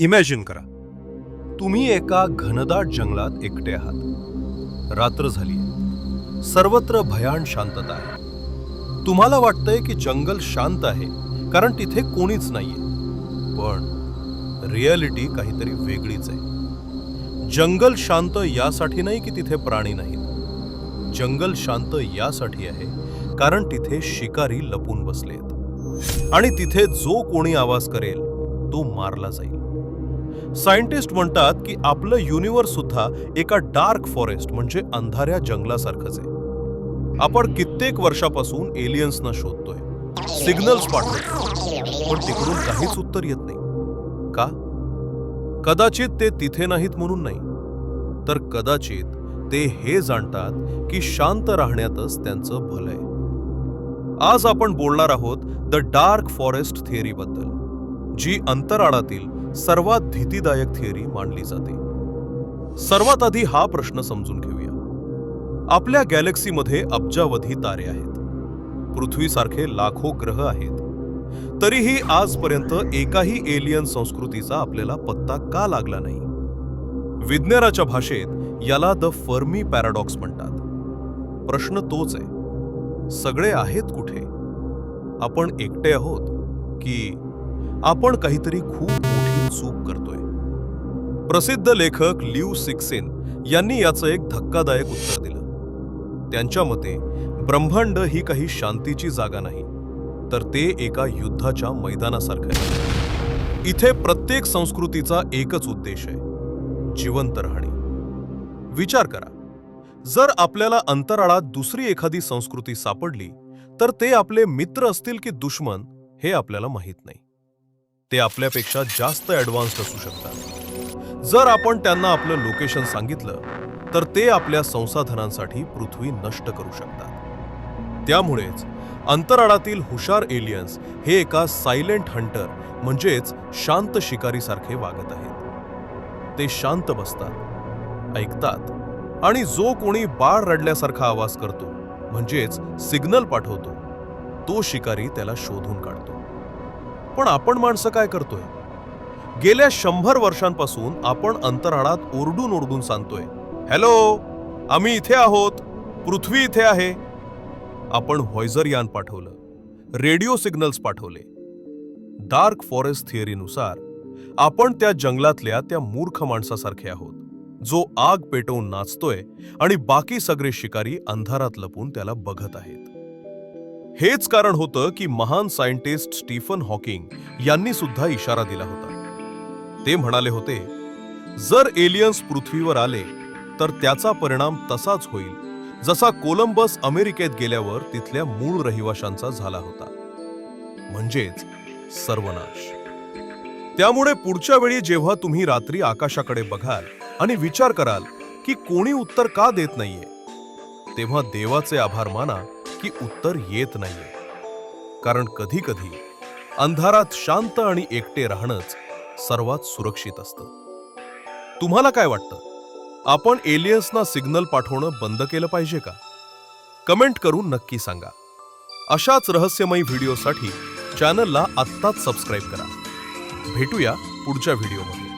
Imagine करा. तुम्ही एका घनदाट जंगलात एकटे आहात. रात्र झाली सर्वत्र भयान शांतता आहे. तुम्हाला वाटतंय की जंगल शांत आहे कारण तिथे कोणीच नाहीये. पण रियालिटी काहीतरी वेगळीच आहे. जंगल शांत यासाठी नाही की तिथे प्राणी नाहीत. जंगल शांत यासाठी आहे कारण तिथे शिकारी लपून बसलेत. आणि तिथे जो कोणी आवाज करेल तो मारला जाईल. सायंटिस्ट म्हणतात की आपलं युनिवर्स सुद्धा एका डार्क फॉरेस्ट म्हणजे अंधाऱ्या जंगलासारखंच आहे. आपण कित्येक वर्षापासून एलियन्सना शोधतोय. सिग्नल्स पाठवतोय. पण तिकडून काहीच उत्तर येत नाही. का? कदाचित ते तिथे नाहीत म्हणून नाही. तर कदाचित ते हे जाणतात की शांत राहण्यातच त्यांचं भलंय आज आपण बोलणार आहोत द डार्क फॉरेस्ट थिअरी बद्दल जी अंतराळातील सर्वात भीतीदायक थिअरी मानली जाते. सर्वात आधी हा प्रश्न समजून घेऊया. आपल्या गॅलेक्सीमध्ये अब्जावधी तारे आहेत. पृथ्वीसारखे लाखो ग्रह आहेत. तरीही आजपर्यंत एकाही एलियन संस्कृतीचा आपल्याला पत्ता का लागला नाही? विज्ञानाच्या भाषेत याला द फर्मी पॅराडॉक्स म्हणतात. प्रश्न तोच आहे. सगळे आहेत कुठे? आपण एकटे आहोत की आपण काहीतरी खूप मोठी चूक करतोय. प्रसिद्ध लेखक लिव सिक्सेन यांनी याचं एक धक्कादायक उत्तर दिलं. त्यांच्या मते ब्रह्मांड ही काही शांतीची जागा नाही तर ते एका युद्धाच्या मैदानासारखं आहे. इथे प्रत्येक संस्कृतीचा एकच उद्देश आहे जिवंत राहणे. विचार करा जर आपल्याला अंतराळात दुसरी एखादी संस्कृती सापडली तर ते आपले मित्र असतील की दुश्मन हे आपल्याला माहीत नाही. ते आपल्यापेक्षा जास्त ॲडव्हान्स्ड असू शकतात. जर आपण त्यांना आपलं लोकेशन सांगितलं तर ते आपल्या संसाधनांसाठी पृथ्वी नष्ट करू शकतात. त्यामुळेच अंतराळातील हुशार एलियन्स हे एका सायलेंट हंटर म्हणजेच शांत शिकारीसारखे वागत आहेत. ते शांत बसतात ऐकतात आणि जो कोणी बाळ रडल्यासारखा आवाज करतो म्हणजेच सिग्नल पाठवतो तो शिकारी त्याला शोधून काढतो. पण आपण माणसं काय करतोय? गेल्या शंभर वर्षांपासून आपण अंतराळात ओरडून ओरडून सांगतोय. हॅलो आम्ही इथे आहोत. पृथ्वी इथे आहे. आपण व्हॉयझर यान पाठवलं. रेडिओ सिग्नल्स पाठवले. डार्क फॉरेस्ट थिअरीनुसार आपण त्या जंगलातल्या त्या मूर्ख माणसासारखे आहोत. जो आग पेटवून नाचतोय आणि बाकी सगळे शिकारी अंधारात लपून त्याला बघत आहेत. हेच कारण होतं की महान सायंटिस्ट स्टीफन हॉकिंग यांनी सुद्धा इशारा दिला होता. ते म्हणाले होते जर एलियन्स पृथ्वीवर आले तर त्याचा परिणाम तसाच होईल. जसा कोलंबस अमेरिकेत गेल्यावर तिथल्या मूळ रहिवाशांचा झाला होता. म्हणजेच सर्वनाश. त्यामुळे पुढच्या वेळी जेव्हा तुम्ही रात्री आकाशाकडे बघाल आणि विचार कराल की कोणी उत्तर का देत नाहीये तेव्हा देवाचे आभार माना की उत्तर येत नाहीये. कारण कधी कधी अंधारात शांत आणि एकटे राहणंच सर्वात सुरक्षित असतं. तुम्हाला काय वाटतं? आपण एलियन्सना सिग्नल पाठवणं बंद केलं पाहिजे का? कमेंट करून नक्की सांगा. अशाच रहस्यमयी व्हिडिओसाठी चॅनलला आत्ताच सबस्क्राईब करा. भेटूया पुढच्या व्हिडिओमध्ये.